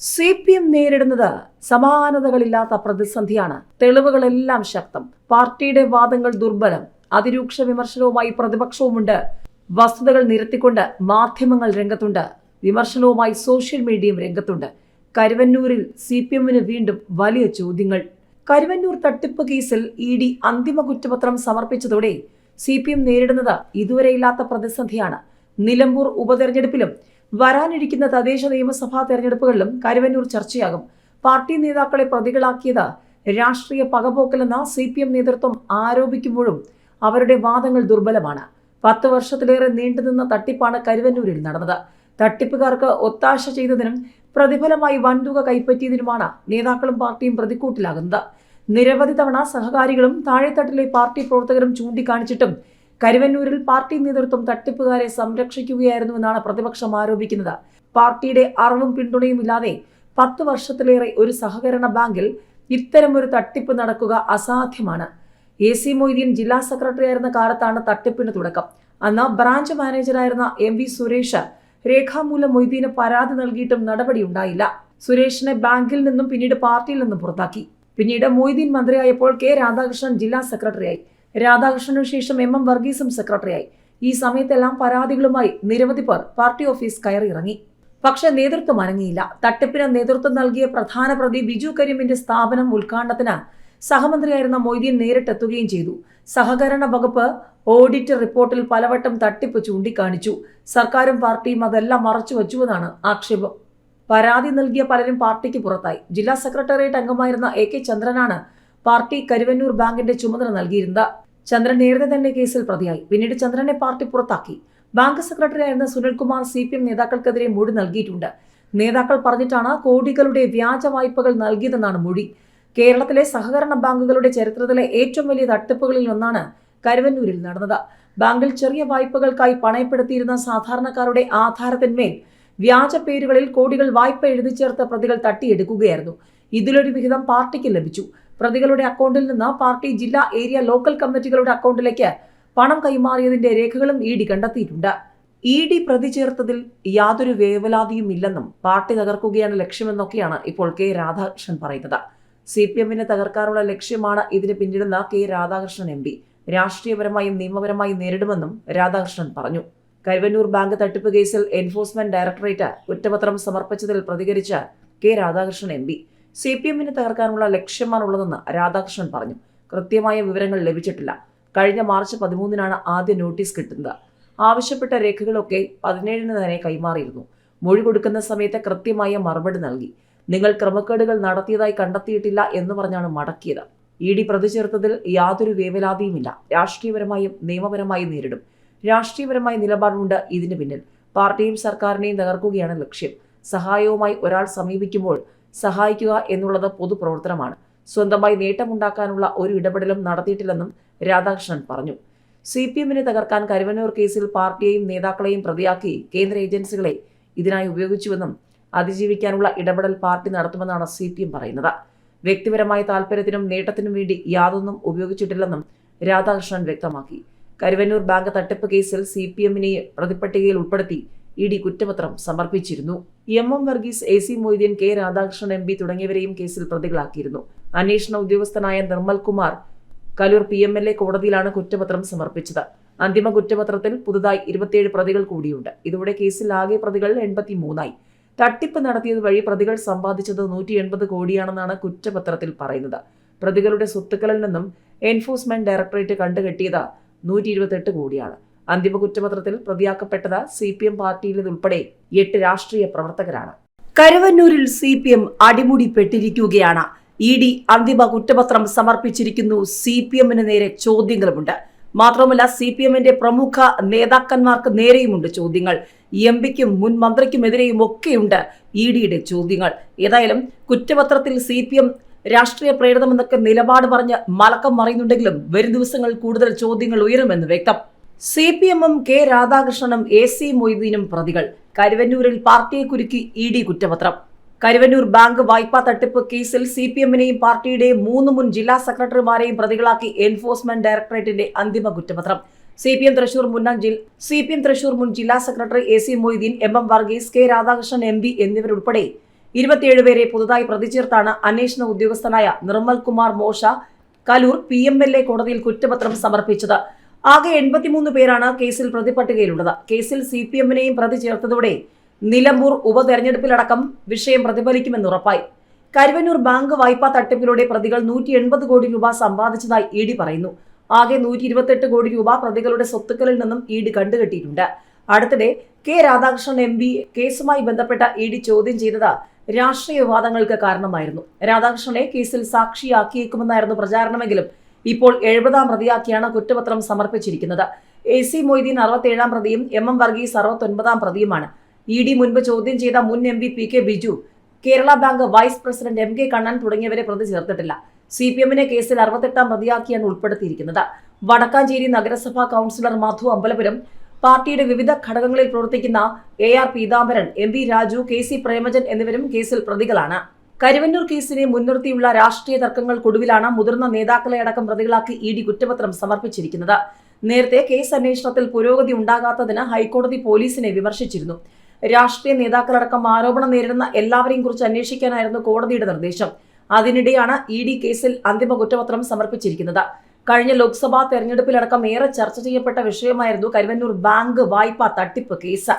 C P M നേരിടുന്നത് സമാനതകളില്ലാത്ത പ്രതിസന്ധിയാണ്. തെളിവുകളെല്ലാം ശക്തം. പാർട്ടിയുടെ വാദങ്ങൾ ദുർബലം. അതിരൂക്ഷ വിമർശനവുമായി പ്രതിപക്ഷവുമുണ്ട്. വസ്തുതകൾ നിരത്തിക്കൊണ്ട് മാധ്യമങ്ങൾ രംഗത്തുണ്ട്. വിമർശനവുമായി സോഷ്യൽ മീഡിയയും രംഗത്തുണ്ട്. കരുവന്നൂരിൽ സി പി എമ്മിന് വീണ്ടും വലിയ ചോദ്യങ്ങൾ. കരുവന്നൂർ തട്ടിപ്പ് കേസിൽ ഇ ഡി അന്തിമ കുറ്റപത്രം സമർപ്പിച്ചതോടെ സി പി എം നേരിടുന്നത് ഇതുവരെയില്ലാത്ത പ്രതിസന്ധിയാണ്. നിലമ്പൂർ ഉപതെരഞ്ഞെടുപ്പിലും വരാനിരിക്കുന്ന തദ്ദേശ നിയമസഭാ തെരഞ്ഞെടുപ്പുകളിലും കരുവന്നൂർ ചർച്ചയാകും. പാർട്ടി നേതാക്കളെ പ്രതികളാക്കിയത് രാഷ്ട്രീയ പകപോക്കലെന്ന സി പി എം നേതൃത്വം ആരോപിക്കുമ്പോഴും അവരുടെ വാദങ്ങൾ ദുർബലമാണ്. പത്ത് വർഷത്തിലേറെ നീണ്ടുനിന്ന തട്ടിപ്പാണ് കരുവന്നൂരിൽ നടന്നത്. തട്ടിപ്പുകാർക്ക് ഒത്താശ ചെയ്തതിനും പ്രതിഫലമായി വൻതുക കൈപ്പറ്റിയതിനുമാണ് നേതാക്കളും പാർട്ടിയും പ്രതിക്കൂട്ടിലാകുന്നത്. നിരവധി തവണ സഹകാരികളും താഴെത്തട്ടിലെ പാർട്ടി പ്രവർത്തകരും ചൂണ്ടിക്കാണിച്ചിട്ടും കരുവന്നൂരിൽ പാർട്ടി നേതൃത്വം തട്ടിപ്പുകാരെ സംരക്ഷിക്കുകയായിരുന്നുവെന്നാണ് പ്രതിപക്ഷം ആരോപിക്കുന്നത്. പാർട്ടിയുടെ അറിവും പിന്തുണയും ഇല്ലാതെ പത്ത് വർഷത്തിലേറെ ഒരു സഹകരണ ബാങ്കിൽ ഇത്തരമൊരു തട്ടിപ്പ് നടക്കുക അസാധ്യമാണ്. എ സി മൊയ്തീൻ ജില്ലാ സെക്രട്ടറി ആയിരുന്ന കാലത്താണ് തട്ടിപ്പിന് തുടക്കം. അന്ന് ബ്രാഞ്ച് മാനേജറായിരുന്ന എം വി സുരേഷ് രേഖാമൂലം മൊയ്തീന് പരാതി നൽകിയിട്ടും നടപടിയുണ്ടായില്ല സുരേഷിനെ ബാങ്കിൽ നിന്നും പിന്നീട് പാർട്ടിയിൽ നിന്നും പുറത്താക്കി. പിന്നീട് മൊയ്തീൻ മന്ത്രിയായപ്പോൾ കെ രാധാകൃഷ്ണൻ ജില്ലാ സെക്രട്ടറിയായി. രാധാകൃഷ്ണനു ശേഷം എം എം വർഗീസും സെക്രട്ടറിയായി. ഈ സമയത്തെല്ലാം പരാതികളുമായി നിരവധി പേർ പാർട്ടി ഓഫീസ് കയറിയിറങ്ങി. പക്ഷേ നേതൃത്വം അനങ്ങിയില്ല. തട്ടിപ്പിന് നേതൃത്വം നൽകിയ പ്രധാന പ്രതി ബിജു കരീമിന്റെ സ്ഥാപനം ഉദ്ഘാടനത്തിന് സഹമന്ത്രിയായിരുന്ന മൊയ്തീൻ നേരിട്ടെത്തുകയും ചെയ്തു. സഹകരണ വകുപ്പ് ഓഡിറ്റ് റിപ്പോർട്ടിൽ പലവട്ടം തട്ടിപ്പ് ചൂണ്ടിക്കാണിച്ചു. സർക്കാരും പാർട്ടിയും അതെല്ലാം മറച്ചു വച്ചുവെന്നാണ് ആക്ഷേപം. പരാതി നൽകിയ പലരും പാർട്ടിക്ക് പുറത്തായി. ജില്ലാ സെക്രട്ടേറിയറ്റ് അംഗമായിരുന്ന എ കെ ചന്ദ്രനാണ് പാർട്ടി കരുവന്നൂർ ബാങ്കിന്റെ ചുമതല നൽകിയിരുന്നത്. ചന്ദ്രൻ നേരത്തെ തന്നെ കേസിൽ പ്രതിയായി. പിന്നീട് ചന്ദ്രനെ പാർട്ടി പുറത്താക്കി. ബാങ്ക് സെക്രട്ടറി ആയിരുന്ന സുനിൽകുമാർ സി പി എം നേതാക്കൾക്കെതിരെ മൊഴി നൽകിയിട്ടുണ്ട്. നേതാക്കൾ പറഞ്ഞിട്ടാണ് കോടികളുടെ വ്യാജ വായ്പകൾ നൽകിയതെന്നാണ് മൊഴി. കേരളത്തിലെ സഹകരണ ബാങ്കുകളുടെ ചരിത്രത്തിലെ ഏറ്റവും വലിയ തട്ടിപ്പുകളിൽ ഒന്നാണ് കരുവന്നൂരിൽ നടന്നത്. ബാങ്കിൽ ചെറിയ വായ്പകൾക്കായി പണയപ്പെടുത്തിയിരുന്ന സാധാരണക്കാരുടെ ആധാരത്തിന്മേൽ വ്യാജ പേരുകളിൽ കോടികൾ വായ്പ എഴുതി ചേർത്ത പ്രതികൾ തട്ടിയെടുക്കുകയായിരുന്നു. ഇതിലൊരു വിഹിതം പാർട്ടിക്ക് ലഭിച്ചു. പ്രതികളുടെ അക്കൗണ്ടിൽ നിന്ന് പാർട്ടി ജില്ലാ ഏരിയ ലോക്കൽ കമ്മിറ്റികളുടെ അക്കൗണ്ടിലേക്ക് പണം കൈമാറിയതിന്റെ രേഖകളും ഇ ഡി കണ്ടെത്തിയിട്ടുണ്ട്. ഇ ഡി പ്രതി ചേർത്തതിൽ യാതൊരു വേവലാതിയും ഇല്ലെന്നും പാർട്ടി തകർക്കുകയാണ് ലക്ഷ്യമെന്നൊക്കെയാണ് ഇപ്പോൾ കെ രാധാകൃഷ്ണൻ പറയുന്നത്. സി പി എമ്മിനെ തകർക്കാനുള്ള ലക്ഷ്യമാണ് ഇതിന് പിന്നിടുന്ന കെ രാധാകൃഷ്ണൻ എം പി. രാഷ്ട്രീയപരമായും നിയമപരമായും നേരിടുമെന്നും രാധാകൃഷ്ണൻ പറഞ്ഞു. കരുവന്നൂർ ബാങ്ക് തട്ടിപ്പ് കേസിൽ എൻഫോഴ്സ്മെന്റ് ഡയറക്ടറേറ്റ് കുറ്റപത്രം സമർപ്പിച്ചതിൽ പ്രതികരിച്ച K Radhakrishnan M C P എമ്മിനെ തകർക്കാനുള്ള ലക്ഷ്യമാണുള്ളതെന്ന് രാധാകൃഷ്ണൻ പറഞ്ഞു. കൃത്യമായ വിവരങ്ങൾ ലഭിച്ചിട്ടില്ല. കഴിഞ്ഞ മാർച്ച് പതിമൂന്നിനാണ് ആദ്യ നോട്ടീസ് കിട്ടുന്നത്. ആവശ്യപ്പെട്ട രേഖകളൊക്കെ പതിനേഴിന് തന്നെ കൈമാറിയിരുന്നു. മൊഴി കൊടുക്കുന്ന സമയത്ത് കൃത്യമായ മറുപടി നൽകി. നിങ്ങൾ ക്രമക്കേടുകൾ നടത്തിയതായി കണ്ടെത്തിയിട്ടില്ല എന്ന് പറഞ്ഞാണ് മടക്കിയത്. ഇ ഡി പ്രതിചേർത്തതിൽ യാതൊരു വേവലാതിയുമില്ല. രാഷ്ട്രീയപരമായും നിയമപരമായും നേരിടും. രാഷ്ട്രീയപരമായ നിലപാടുണ്ട് ഇതിന് പിന്നിൽ. പാർട്ടിയും സർക്കാരിനെയും തകർക്കുകയാണ് ലക്ഷ്യം. സഹായവുമായി ഒരാൾ സമീപിക്കുമ്പോൾ സഹായിക്കുക എന്നുള്ളത് പൊതുപ്രവർത്തനമാണ്. സ്വന്തമായി നേട്ടമുണ്ടാക്കാനുള്ള ഒരു ഇടപെടലും നടത്തിയിട്ടില്ലെന്നും രാധാകൃഷ്ണൻ പറഞ്ഞു. സി പി എമ്മിനെ തകർക്കാൻ കരുവന്നൂർ കേസിൽ പാർട്ടിയെയും നേതാക്കളെയും പ്രതിയാക്കി കേന്ദ്ര ഏജൻസികളെ ഇതിനായി ഉപയോഗിച്ചുവെന്നും അതിജീവിക്കാനുള്ള ഇടപെടൽ പാർട്ടി നടത്തുമെന്നാണ് സി പി എം പറയുന്നത്. വ്യക്തിപരമായ താൽപ്പര്യത്തിനും നേട്ടത്തിനും വേണ്ടി യാതൊന്നും ഉപയോഗിച്ചിട്ടില്ലെന്നും രാധാകൃഷ്ണൻ വ്യക്തമാക്കി. കരുവന്നൂർ ബാങ്ക് തട്ടിപ്പ് കേസിൽ സി പി എമ്മിനെ പ്രതിപ്പട്ടികയിൽ ഉൾപ്പെടുത്തി ഇ ഡി കുറ്റപത്രം സമർപ്പിച്ചിരുന്നു. M M Varghese A C Moideen K Radhakrishnan M P തുടങ്ങിയവരെയും കേസിൽ പ്രതികളാക്കിയിരുന്നു. അന്വേഷണ ഉദ്യോഗസ്ഥനായ Nirmal Kumar Kaloor P M L A കോടതിയിലാണ് കുറ്റപത്രം സമർപ്പിച്ചത്. അന്തിമ കുറ്റപത്രത്തിൽ പുതുതായി ഇരുപത്തിയേഴ് പ്രതികൾ കൂടിയുണ്ട്. ഇതോടെ കേസിൽ ആകെ പ്രതികൾ എൺപത്തി മൂന്നായി തട്ടിപ്പ് നടത്തിയത് വഴി പ്രതികൾ സമ്പാദിച്ചത് നൂറ്റി എൺപത് കോടിയാണെന്നാണ് കുറ്റപത്രത്തിൽ പറയുന്നത്. പ്രതികളുടെ സ്വത്തുക്കളിൽ നിന്നും എൻഫോഴ്സ്മെന്റ് ഡയറക്ടറേറ്റ് കണ്ടുകെട്ടിയത് നൂറ്റി ഇരുപത്തെട്ട് കോടിയാണ്. അന്തിമ കുറ്റപത്രത്തിൽ പ്രതിയാക്കപ്പെട്ടത് സി പി എം പാർട്ടിയിലുൾപ്പെടെ എട്ട് രാഷ്ട്രീയ പ്രവർത്തകരാണ്. കരുവന്നൂരിൽ സി പി എം അടിമുടിപ്പെട്ടിരിക്കുകയാണ്. ഇ ഡി അന്തിമ കുറ്റപത്രം സമർപ്പിച്ചിരിക്കുന്നു സി പി എമ്മിന് നേരെ ചോദ്യങ്ങളുമുണ്ട്. മാത്രമല്ല സി പി എമ്മിന്റെ പ്രമുഖ നേതാക്കന്മാർക്ക് നേരെയുമുണ്ട് ചോദ്യങ്ങൾ. എം പിക്കും മുൻ മന്ത്രിക്കുമെതിരെയും ഒക്കെയുണ്ട് ഇ ഡിയുടെ ചോദ്യങ്ങൾ. ഏതായാലും കുറ്റപത്രത്തിൽ സി പി എം രാഷ്ട്രീയ പ്രേരിതമെന്നൊക്കെ നിലപാട് പറഞ്ഞ് മലക്കം മറിയുന്നുണ്ടെങ്കിലും വരും ദിവസങ്ങളിൽ കൂടുതൽ ചോദ്യങ്ങൾ ഉയരുമെന്ന് വ്യക്തം. സി പി എമ്മും കെ രാധാകൃഷ്ണനും എ സി മൊയ്തീനും പ്രതികൾ. കരുവന്നൂരിൽ പാർട്ടിയെ കുരുക്കി ഇ ഡി കുറ്റപത്രം. കരുവന്നൂർ ബാങ്ക് വായ്പാ തട്ടിപ്പ് കേസിൽ സി പി എമ്മിനെയും പാർട്ടിയുടെയും മൂന്ന് മുൻ ജില്ലാ സെക്രട്ടറിമാരെയും പ്രതികളാക്കി എൻഫോഴ്സ്മെന്റ് ഡയറക്ടറേറ്റിന്റെ അന്തിമ കുറ്റപത്രം. സി പി എം തൃശൂർ ജിൽ സി പി എം തൃശൂർ മുൻ ജില്ലാ secretary A C Moideen M M Varghese K Radhakrishnan M P എന്നിവരുൾപ്പെടെ ഇരുപത്തിയേഴ് പേരെ പുതുതായി പ്രതി ചേർത്താണ് അന്വേഷണ ഉദ്യോഗസ്ഥനായ Nirmal Kumar മോഷ Kaloor P M L A കോടതിയിൽ കുറ്റപത്രം സമർപ്പിച്ചത്. ആകെ എൺപത്തിമൂന്ന് പേരാണ് കേസിൽ പ്രതിപട്ടികയിലുള്ളത്. കേസിൽ സി പി എമ്മിനെയും പ്രതി ചേർത്തതോടെ നിലമ്പൂർ ഉപതെരഞ്ഞെടുപ്പിലടക്കം വിഷയം പ്രതിഫലിക്കുമെന്ന് ഉറപ്പായി. കരുവന്നൂർ ബാങ്ക് വായ്പാ തട്ടിപ്പിലൂടെ പ്രതികൾ നൂറ്റി എൺപത് കോടി രൂപ സമ്പാദിച്ചതായി ഇ ഡി പറയുന്നു. ആകെ നൂറ്റി ഇരുപത്തെട്ട് കോടി രൂപ പ്രതികളുടെ സ്വത്തുക്കളിൽ നിന്നും ഇ ഡി കണ്ടുകെട്ടിയിട്ടുണ്ട്. അടുത്തിടെ കെ രാധാകൃഷ്ണൻ എം പി കേസുമായി ബന്ധപ്പെട്ട ഇ ഡി ചോദ്യം ചെയ്തത് രാഷ്ട്രീയ വിവാദങ്ങൾക്ക് കാരണമായിരുന്നു. രാധാകൃഷ്ണനെ കേസിൽ സാക്ഷിയാക്കിയേക്കുമെന്നായിരുന്നു പ്രചാരണമെങ്കിലും ഇപ്പോൾ എഴുപതാം പ്രതിയാക്കിയാണ് കുറ്റപത്രം സമർപ്പിച്ചിരിക്കുന്നത്. എ സി മൊയ്തീൻ അറുപത്തേഴാം പ്രതിയും എം എം വർഗീസ് അറുപത്തൊൻപതാം പ്രതിയുമാണ്. ഇ ഡി മുൻപ് ചോദ്യം ചെയ്ത മുൻ M P P K Biju Kerala bank vice president M K Kannan തുടങ്ങിയവരെ പ്രതി ചേർത്തിട്ടില്ല. സി പി എമ്മിനെ കേസിൽ അറുപത്തെട്ടാം പ്രതിയാക്കിയാണ് ഉൾപ്പെടുത്തിയിരിക്കുന്നത്. വടക്കാഞ്ചേരി നഗരസഭാ കൗൺസിലർ മധു അമ്പലപുരം പാർട്ടിയുടെ വിവിധ ഘടകങ്ങളിൽ പ്രവർത്തിക്കുന്ന A R Peethambaran M V Raju K C Premajan എന്നിവരും കേസിൽ പ്രതികളാണ്. കരുവന്നൂർ കേസിനെ മുൻനിർത്തിയുള്ള രാഷ്ട്രീയ തർക്കങ്ങൾക്കൊടുവിലാണ് മുതിർന്ന നേതാക്കളെ അടക്കം പ്രതികളാക്കി ഇ ഡി കുറ്റപത്രം സമർപ്പിച്ചിരിക്കുന്നത്. നേരത്തെ കേസ് അന്വേഷണത്തിൽ പുരോഗതി ഉണ്ടാകാത്തതിന് ഹൈക്കോടതി പോലീസിനെ വിമർശിച്ചിരുന്നു. രാഷ്ട്രീയ നേതാക്കളടക്കം ആരോപണം നേരിടുന്ന എല്ലാവരെയും കുറിച്ച് അന്വേഷിക്കാനായിരുന്നു കോടതിയുടെ നിർദ്ദേശം. അതിനിടെയാണ് ഇ ഡി കേസിൽ അന്തിമ കുറ്റപത്രം സമർപ്പിച്ചിരിക്കുന്നത്. കഴിഞ്ഞ ലോക്സഭാ തെരഞ്ഞെടുപ്പിലടക്കം ഏറെ ചർച്ച ചെയ്യപ്പെട്ട വിഷയമായിരുന്നു കരുവന്നൂർ ബാങ്ക് വായ്പാ തട്ടിപ്പ് കേസ്.